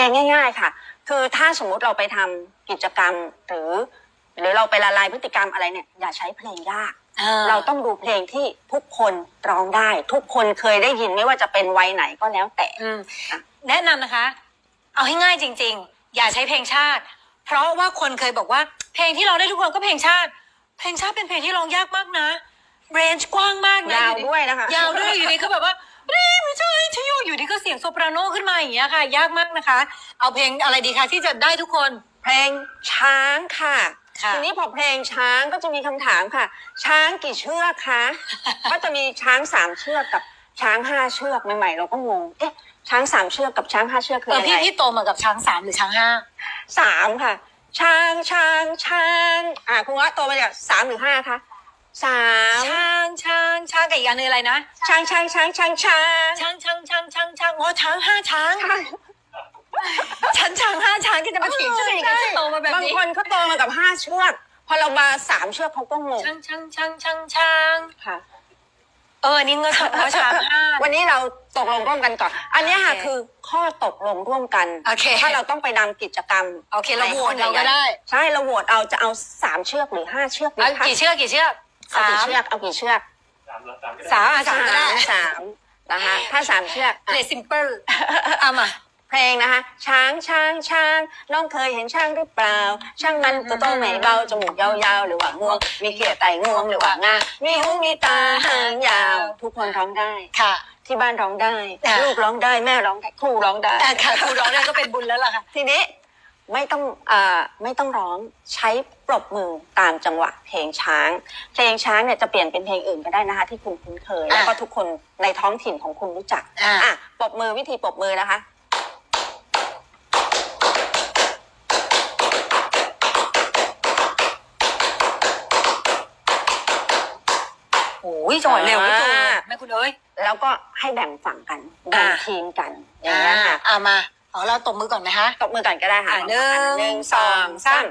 กณฑ์ง่าย ๆ ค่ะ คือถ้าสมมุติเราไปทำกิจกรรมหรือ หรือเราไปละลายพฤติกรรมอะไรเนี่ย อย่าใช้เพลงยาก เราต้องดูเพลงที่ทุกคนร้องได้ ทุกคนเคยได้ยินไม่ว่าจะเป็นวัยไหนก็แล้วแต่อืมแนะนำนะคะ เอาให้ง่ายจริง ๆ อย่าใช้เพลงชาติ เพราะว่าคนเคยบอกว่า เพลงที่เราได้ทุกคนก็เพลงชาติ เพลงชาติเป็นเพลงที่ร้องยากมากนะเรนจ์กว้างมากนะยาวอด้วยนะคะยาวด้วยอยู่ดีก็แบบว่า รีไม่ใช่ชโยอยู่ดีก็เสียงโซปราโนขึ้นมาอย่างเงี้ยค่ะ ยากมากนะคะ เอาเพลงอะไรดีคะที่จะได้ทุกคน เพลงช้างค่ะ ค่ะทีนี้พอเพลงช้างก็จะมีคำถามค่ะ ช้างกี่เชือกคะ ก็จะมีช้างสามเชือกกับช้างห้าเชือกใหม่ๆเราก็งง เอ๊ะ ช้างสามเชือกกับช้างห้าเชือกคือเออยังพี่ไงพี่โตมากับช้างสามหรือช้างห้าสามค่ะ ช้างช้างช้าง อ่าคุณว่าโตมาจากสามหรือห้าคะสาม ช้างช้าง ช้างกับอีกอันหนึงอะไรนะช้างช้างช้างช้างช้างช้างช้างช้างช้างช้างโอ้ช้างห้าช้างฉันช้างห้าช้างก็จะมาถีบฉันอีกก็จะโตมาแบบบางนี้คนเขาโตมากับห้าเชือกพอเรามาสามเชือกเขาก็งงช้างช้างช้างช้างช้างค่ะ เออนี่เงินสดว่าช้างห้า วันนี้เราตกลงร่วมกันก่อน อันเนี้ยค่ะโอเคคือข้อตกลงร่วมกัน โอเค ถ้าเราต้องไปนำกิจกรรมโอเคเราโหวตในห้องเราก็ได้ใช่เราโหวตเอาจะเอาสามเชือกหรือห้าเชือกดีเอาคะกี่เชือกกี่เชือก เอาสากี่มเชือกเอากี่เชือก สามอะสาสามก็ได้มสามนะคะถ้าสามเชือกเลอะยซิมเปิลเอามาเพลงนะคะ ช้างช้างช้างน้องเคยเห็นช้างหรือเปล่า ช่างมันตัวโตไม่เบาจมูกยาวๆ หรือว่างวง มีเกลียไต่งวงหรือว่างามีหูมีตาหางยาว ทุกคนร้องได้ค่ะ ที่บ้านร้องได้อะลูกร้องได้แม่ร้องได้ครูร้องได้แต่ค่ะครูร้องได้ก็เป็นบุญแล้วล่ะค่ะทีนี้ ไม่ต้องเอ่อไม่ต้องร้องใช้ปรบมือตามจังหวะเพลงช้าง เพลงช้างเนี่ยจะเปลี่ยนเป็นเพลงอื่นก็ได้นะคะ ที่คุณคุ้นเคยอะแล้วก็ทุกคนในท้องถิ่นของคุณรู้จักอะอะปรบมือวิธีปรบมือนะคะโอ้ยจังหวะเร็วไม่ถูกอ่าแม่คุณเอ้ยแล้วก็ให้แบ่งฝั่งกันแบ่งอะทีมกันอย่างนี้ยค่ะอ่ามา เอาเราตบมือก่อนไหมคะ ตบมือกันก็ได้ค่ะอะหนึ่งหนึ่งสองสาม